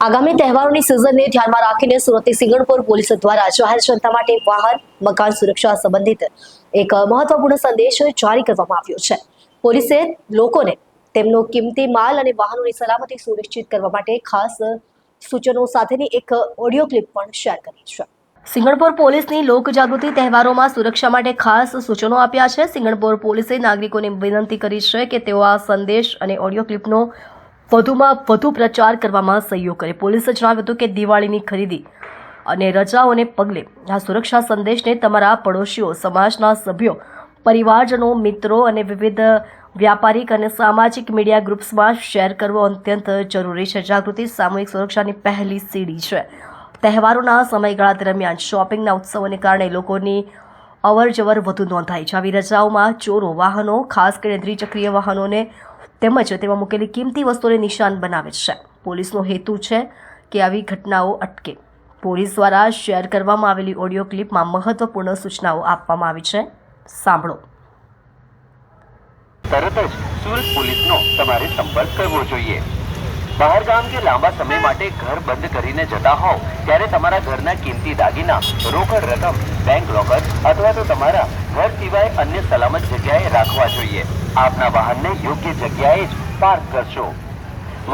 આગામી તહેવારોની સિઝનને ધ્યાનમાં રાખીને સુરતની સિંગણપુર પોલીસ દ્વારા જાહેર જનતા માટે વાહન, મકાન સુરક્ષા સંબંધિત એક મહત્વપૂર્ણ સંદેશ જારી કરવામાં આવ્યો છે. પોલીસે લોકોને તેમનો કિંમતી માલ અને વાહનોની સલામતી સુનિશ્ચિત કરવા માટે ખાસ સૂચનો સાથેની એક ઓડિયો ક્લિપ પણ શેર કરી છે. સિંગણપુર પોલીસની લોક જાગૃતિ તહેવારોમાં સુરક્ષા માટે ખાસ સૂચનો આપ્યા છે. સિંગણપુર પોલીસે નાગરિકોને વિનંતી કરી છે કે તેઓ આ સંદેશ અને ઓડિયો ક્લિપનો વધુમાં વધુ પ્રચાર કરવામાં સહયોગ કરે. પોલીસે જણાવ્યું હતું કે દિવાળીની ખરીદી અને રજાઓને પગલે આ સુરક્ષા સંદેશને તમારા પડોશીઓ, સમાજના સભ્યો, પરિવારજનો, મિત્રો અને વિવિધ વ્યાપારિક અને સામાજિક મીડિયા ગ્રુપ્સમાં શેર કરવો અત્યંત જરૂરી છે. જાગૃતિ સામૂહિક સુરક્ષાની પહેલી સીડી છે. તહેવારોના સમયગાળા દરમિયાન શોપિંગના ઉત્સવોને કારણે લોકોની અવર જવર વધુ નોંધાય છે. આવી રજાઓમાં ચોરો વાહનો, ખાસ કરીને દ્વિચક્રીય વાહનોને તેમજ તેમાં મૂકેલી કિંમતી વસ્તુઓને નિશાન બનાવે છે. પોલીસનો હેતુ છે કે આવી ઘટનાઓ અટકે. પોલીસ દ્વારા શેર કરવામાં આવેલી ઓડિયો ક્લિપમાં મહત્વપૂર્ણ સૂચનાઓ આપવામાં આવી છે. સાંભળો. તરત જ સુરત પોલીસનો તમારે સંપર્ક કરવો જોઈએ. બહાર ગામ કે લાંબા સમય માટે ઘર બંધ કરીને જતા હોવ, ત્યારે તમારા ઘરના કિંમતી દાગીના, રોકડ રકમ બેંક લોકર અથવા તો તમારા ઘર સિવાય અન્ય સલામત જગ્યાએ રાખવા જોઈએ. આપના વાહનને યોગ્ય જગ્યાએ જ પાર્ક કરશો.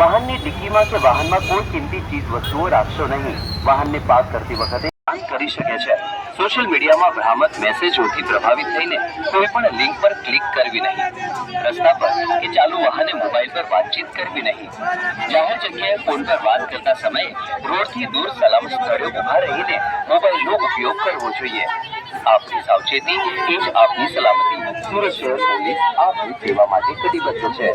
વાહનની ડિક્કીમાં કે વાહનમાં કોઈ કિંમતી ચીજ વસ્તુઓ રાખશો નહીં. વાહનને પાર્ક કરતી વખતે કરી શકે છે. સોશિયલ મીડિયામાં ભ્રામક મેસેજોથી પ્રભાવિત થઈને કોઈ પણ લિંક પર ક્લિક કરવી નહીં. રસ્તા પર કે ચાલુ વાહને પર વાતચીત કરવી નહીં. જાહેર જગ્યાએ ફોન પર વાત કરતા સમયે રોડથી દૂર સલામત સ્થળે ઊભા રહીને મોબાઈલનો ઉપયોગ કરવો જોઈએ. આપની સાવચેતી એ જ આપની સલામતી. સુરત શહેર પોલીસ આપની સેવા માટે કટિબદ્ધ છે.